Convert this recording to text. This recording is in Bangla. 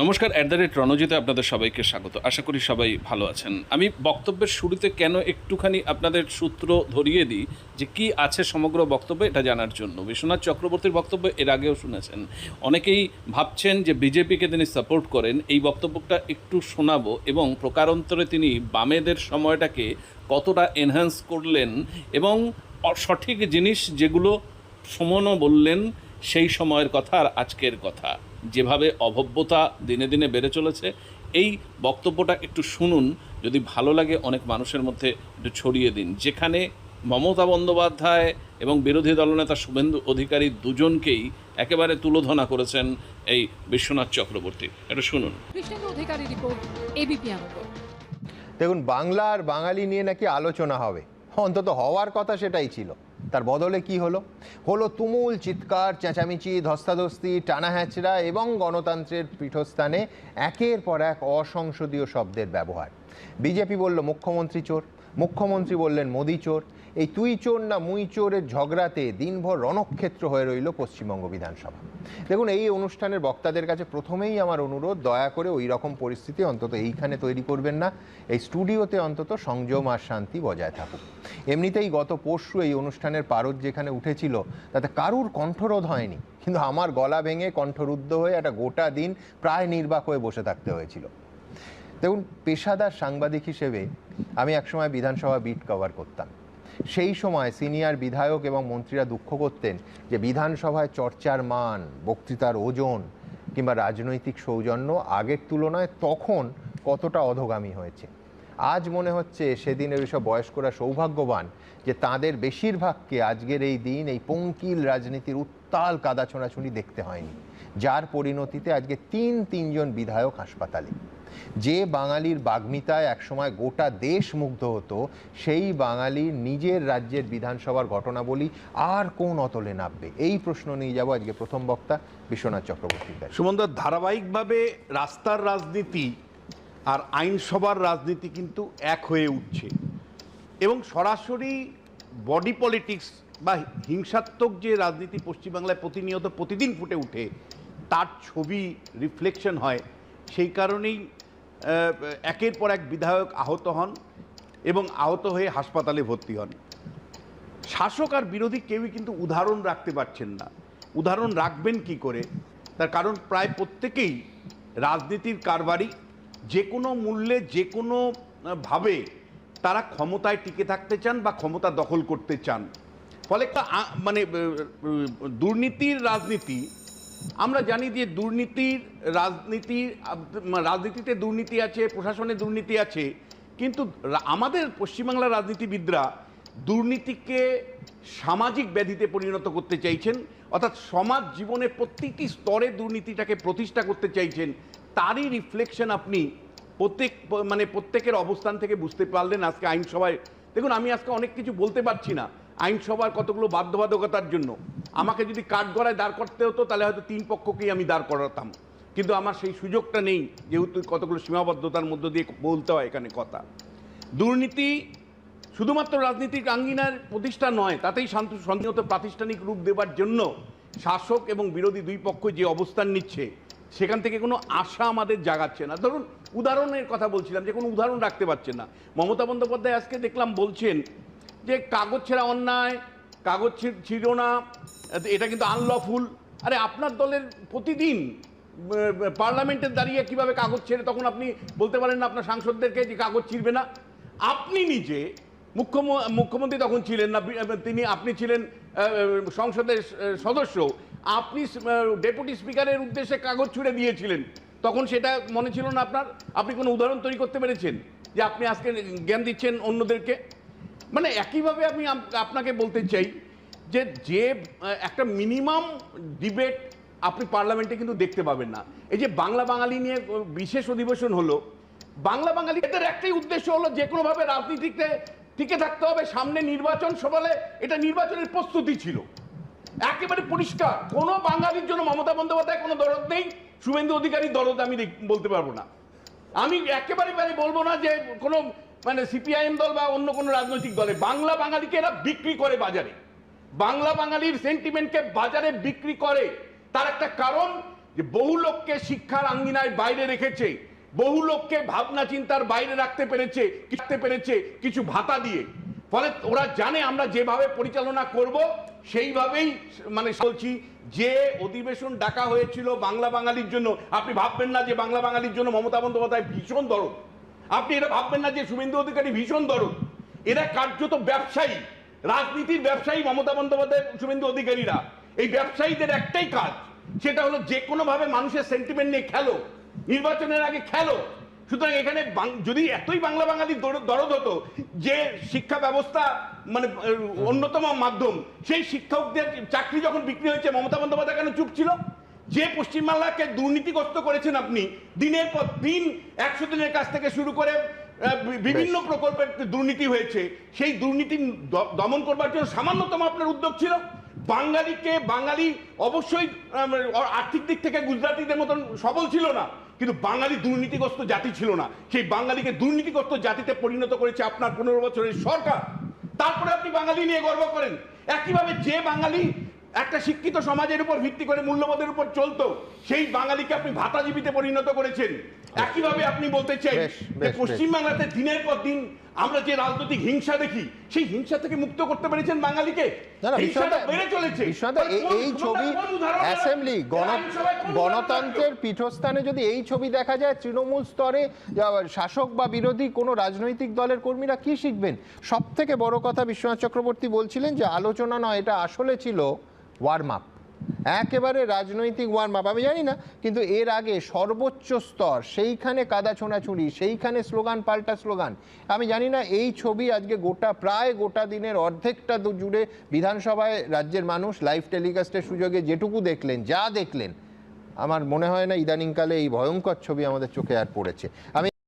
নমস্কার অ্যাট দ্য রেট রণজিতে আপনাদের সবাইকে স্বাগত। আশা করি সবাই ভালো আছেন। আমি বক্তব্যের শুরুতে কেন একটুখানি আপনাদের সূত্র ধরিয়ে দিই যে কি আছে সমগ্র বক্তব্যে, এটা জানার জন্য। বিশ্বনাথ চক্রবর্তীর বক্তব্য এর আগেও শুনেছেন। অনেকেই ভাবছেন যে বিজেপিকে তিনি সাপোর্ট করেন, এই বক্তব্যটা একটু শোনাবো এবং প্রকারান্তরে তিনি বামেদের সময়টাকে কতটা এনহ্যান্স করলেন এবং সঠিক জিনিস যেগুলো সুমনও বললেন সেই সময়ের কথা আর আজকের কথা। যেভাবে অভব্যতা দিনে দিনে বেড়ে চলেছে এই বক্তব্যটা একটু শুনুন যদি ভালো লাগে অনেক মানুষের মধ্যে একটু ছড়িয়ে দিন। যেখানে মমতা বন্দ্যোপাধ্যায় এবং বিরোধী দলনেতা শুভেন্দু অধিকারী দুজনকেই একেবারে তুলোধনা করেছেন এই বিশ্বনাথ চক্রবর্তী। এটা শুনুন। অধিকারী রিপোর্ট এবিপি দেখুন বাংলা আর বাঙালি নিয়ে নাকি আলোচনা হবে। অন্তত হওয়ার কথা সেটাই ছিল। তার বদলে কি হলো? হলো তুমুল চিৎকার, চেঁচামেচি, ধস্তাধস্তি টানা হ্যাচড়া এবং গণতন্ত্রের পীঠস্থানে একের পর এক অসংসদীয় শব্দের ব্যবহার। বিজেপি বলল, মুখ্যমন্ত্রী চোর। মুখ্যমন্ত্রী বললেন, মোদি চোর। এই তুই চোর না মুই চোরের ঝগড়াতে দিনভর রণক্ষেত্র হয়ে রইল পশ্চিমবঙ্গ বিধানসভা। দেখুন, এই অনুষ্ঠানের বক্তাদের কাছে প্রথমেই আমার অনুরোধ, দয়া করে ওই রকম পরিস্থিতি অন্তত এইখানে তৈরি করবেন না। এই স্টুডিওতে অন্তত সংযম আর শান্তি বজায় থাকুক। এমনিতেই গত পরশু এই অনুষ্ঠানের পারদ যেখানে উঠেছিল, তাতে কারুর কণ্ঠরোধ হয়নি। কিন্তু আমার গলা ভেঙে কণ্ঠরুদ্ধ হয়ে একটা গোটা দিন প্রায় নির্বাক হয়ে বসে থাকতে হয়েছিল। দেখুন, পেশাদার সাংবাদিক হিসেবে আমি একসময় বিধানসভা বিট কভার করতাম। সেই সময় সিনিয়র বিধায়ক এবং মন্ত্রীরা দুঃখ করতেন যে বিধানসভায় চর্চার মান, বক্তৃতার ওজন কিংবা রাজনৈতিক সৌজন্য আগের তুলনায় তখন কতটা অধোগামী হয়েছে। আজ মনে হচ্ছে সেদিনের ওইসব বয়স্করা সৌভাগ্যবান যে তাদের বেশিরভাগকে আজকের এই দিন এই পঙ্কিল রাজনীতির উত্তাল কাদা ছোঁড়াছুঁড়ি দেখতে হয়নি। যার পরিণতিতে আজকে তিন তিনজন বিধায়ক হাসপাতালে। যে বাঙালির বাগ্মিতায় একসময় গোটা দেশ মুগ্ধ হতো, সেই বাঙালির নিজের রাজ্যের বিধানসভার ঘটনাবলী আর কোন অতলে নামবে? এই প্রশ্ন নিয়ে যাব আজকে প্রথম বক্তা বিশ্বনাথ চক্রবর্তীর কাছে। সুমন্দর, ধারাবাহিকভাবে রাস্তার রাজনীতি আর আইনসভার রাজনীতি কিন্তু এক হয়ে উঠছে। এবং সরাসরি বডি পলিটিক্স বা হিংসাত্মক যে রাজনীতি পশ্চিমবাংলায় প্রতিনিয়ত প্রতিদিন ফুটে উঠে, তার ছবি রিফ্লেকশন হয়। সেই কারণেই একের পর এক বিধায়ক আহত হন এবং আহত হয়ে হাসপাতালে ভর্তি হন। শাসক আর বিরোধী কেউই কিন্তু উদাহরণ রাখতে পারছেন না। উদাহরণ রাখবেন কি করে? তার কারণ প্রায় প্রত্যেকেই রাজনীতির কারবারি যে কোনো মূল্যে, যে কোনো ভাবে তারা ক্ষমতায় টিকে থাকতে চান বা ক্ষমতা দখল করতে চান। ফলে একটা মানে দুর্নীতির রাজনীতি, আমরা জানি যে দুর্নীতির রাজনীতি রাজনীতিতে দুর্নীতি আছে, প্রশাসনে দুর্নীতি আছে, কিন্তু আমাদের পশ্চিমবাংলার রাজনীতিবিদরা দুর্নীতিকে সামাজিক ব্যাধিতে পরিণত করতে চাইছেন, অর্থাৎ সমাজ জীবনে প্রত্যেকটি স্তরে দুর্নীতিটাকে প্রতিষ্ঠা করতে চাইছেন তারই রিফ্লেকশন আপনি প্রত্যেক মানে প্রত্যেকের অবস্থান থেকে বুঝতে পারলেন আজকে আইনসভায়। দেখুন, আমি আজকে অনেক কিছু বলতে পারছি না। আইনসভার কতগুলো বাধ্যবাধকতার জন্য। আমাকে যদি কাঠগড়ায় দাঁড় করতে হতো, তাহলে হয়তো তিন পক্ষকেই আমি দাঁড় করাতাম। কিন্তু আমার সেই সুযোগটা নেই, যেহেতু কতগুলো সীমাবদ্ধতার মধ্য দিয়ে বলতে হয় এখানে কথা। দুর্নীতি শুধুমাত্র রাজনীতিক আঙ্গিনার প্রতিষ্ঠা নয়, তাতেই শান্ত সংযত প্রাতিষ্ঠানিক রূপ দেবার জন্য শাসক এবং বিরোধী দুই পক্ষ যে অবস্থান নিচ্ছে সেখান থেকে কোনো আশা আমাদের জাগাচ্ছে না। ধরুন উদাহরণের কথা বলছিলাম যে কোনো উদাহরণ রাখতে পারছেন না। মমতা বন্দ্যোপাধ্যায় আজকে দেখলাম বলছেন যে কাগজ ছেঁড়া অন্যায় কাগজ ছিল না এটা কিন্তু আনলফুল আরে আপনার দলের প্রতিদিন আহ, পার্লামেন্টে দাঁড়িয়ে কীভাবে কাগজ ছেড়ে তখন আপনি বলতে পারেন না আপনার সাংসদদেরকে যে কাগজ ছিঁড়বে না। আপনি নিজে মুখ্যম- মুখ্যমন্ত্রী তখন ছিলেন না তিনি, আপনি ছিলেন সংসদের সদস্য। আপনি ডেপুটি স্পিকারের উদ্দেশ্যে কাগজ ছুড়ে দিয়েছিলেন। তখন সেটা মনে ছিল না আপনার? আপনি কোনো উদাহরণ তৈরি করতে পেরেছেন? যে আপনি আজকে জ্ঞান দিচ্ছেন অন্যদেরকে? মানে একইভাবে আমি আপনাকে বলতে চাই যে যে একটা মিনিমাম ডিবেট আপনি পার্লামেন্টে কিন্তু দেখতে পাবেন না। এই যে বাংলা বাঙালি নিয়ে বিশেষ অধিবেশন হলো, বাংলা বাঙালি এদের একটাই উদ্দেশ্য হলো যে কোনোভাবে রাজনীতিতে টিকে থাকতে হবে সামনে নির্বাচন সবালে এটা নির্বাচনের প্রস্তুতি ছিল। একেবারে পরিষ্কার। কোনো বাঙালির জন্য মমতা বন্দ্যোপাধ্যায় কোনো দরদ নেই। শুভেন্দু অধিকারী দরদ আমি বলতে পারব না। আমি একেবারে বারে বলব না যে কোনো মানে সিপিআইএম দল বা অন্য কোনো রাজনৈতিক দলে, বাংলা বাঙালিকে এরা বিক্রি করে বাজারে। বাংলা বাঙালির সেন্টিমেন্টকে বাজারে বিক্রি করে। তার একটা কারণ যে বহু লোককে শিক্ষার আঙ্গিনায় বাইরে রেখেছে। বহু লোককে ভাবনা চিন্তার বাইরে রাখতে পেরেছে রাখতে পেরেছে কিছু ভাতা দিয়ে। ফলে ওরা জানে আমরা যেভাবে পরিচালনা করব, সেইভাবেই মানে বলছি, যে অধিবেশন ডাকা হয়েছিল বাংলা বাঙালির জন্য, আপনি ভাববেন না যে বাংলা বাঙালির জন্য মমতা বন্দ্যোপাধ্যায় ভীষণ দরদ। আপনি এটা ভাববেন না যে শুভেন্দু অধিকারী ভীষণ দরদ। এরা কার্যত ব্যবসায়ী, রাজনীতির ব্যবসায়ী মমতা বন্দ্যোপাধ্যায়, শুভেন্দু অধিকারীরা। এই ব্যবসায়ীদের একটাই কাজ, সেটা হলো যে কোনো ভাবে মানুষের সেন্টিমেন্ট নিয়ে খেলো। নির্বাচনের আগে খেলো। সুতরাং এখানে যদি এতই বাংলা বাঙালি দর- দরদ হতো যে শিক্ষা ব্যবস্থা মানে অন্যতম মাধ্যম সেই শিক্ষকদের চাকরি যখন বিক্রি হয়েছে মমতা বন্দ্যোপাধ্যায় কেন চুপ ছিল? যে পশ্চিমবাংলাকে দুর্নীতিগ্রস্ত করেছেন আপনি দিনের পর দিন একশো দিনের কাছ থেকে শুরু করে বিভিন্ন প্রকল্পের দুর্নীতি হয়েছে। সেই দুর্নীতি দমন করবার জন্য সামান্যতম আপনার উদ্যোগ ছিল। বাঙালিকে বাঙালি অবশ্যই মানে আর্থিক দিক থেকে গুজরাটিদের মতন সবল ছিল না। কিন্তু বাঙালি দুর্নীতিগ্রস্ত জাতি ছিল না। সেই বাঙালিকে দুর্নীতিগ্রস্ত জাতিতে পরিণত করেছে আপনার পনেরো বছরের সরকার। তারপরে আপনি বাঙালি নিয়ে গর্ব করেন। একইভাবে যে বাঙালি একটা শিক্ষিত সমাজের উপর ভিত্তি করে মূল্যবোধের উপর চলতো সেই বাঙালিকে আপনি ভাতাজীবীতে পরিণত করেছেন। একইভাবে আপনি বলতে চাই যে। পশ্চিমবাংলাতে দিনের পর দিন আমরা যে রাজনৈতিক হিংসা দেখি সেই হিংসা থেকে মুক্ত করতে পেরেছেন বাঙালিকে। না না হিংসাটা বিশ্বনাথ বেড়ে চলেছে। বিশ্বনাথ তাহলে এই ছবি অ্যাসেম্বলি গণতন্ত্রের পীঠস্থানে যদি এই ছবি দেখা যায় তৃণমূল স্তরে শাসক বা বিরোধী কোনো রাজনৈতিক দলের কর্মীরা কি শিখবেন? সব থেকে বড় কথা বিশ্বনাথ চক্রবর্তী বলছিলেন যে আলোচনা নয় এটা আসলে ছিল ওয়ার্ম আপ একেবারে রাজনৈতিক ওয়ার্ম মাপ আমি জানি না, কিন্তু এর আগে সর্বোচ্চ স্তর, সেইখানে কাদা ছোঁড়াছুড়ি, সেইখানে স্লোগান, পাল্টা স্লোগান। আমি জানি না, এই ছবি আজকে গোটা, প্রায় গোটা দিনের অর্ধেকটা জুড়ে বিধানসভায় রাজ্যের মানুষ লাইভ টেলিকাস্টের সুযোগে যেটুকু দেখলেন, যা দেখলেন, আমার মনে হয় না ইদানিংকালে এই ভয়ঙ্কর ছবি আমাদের চোখে আর পড়েছে। আমি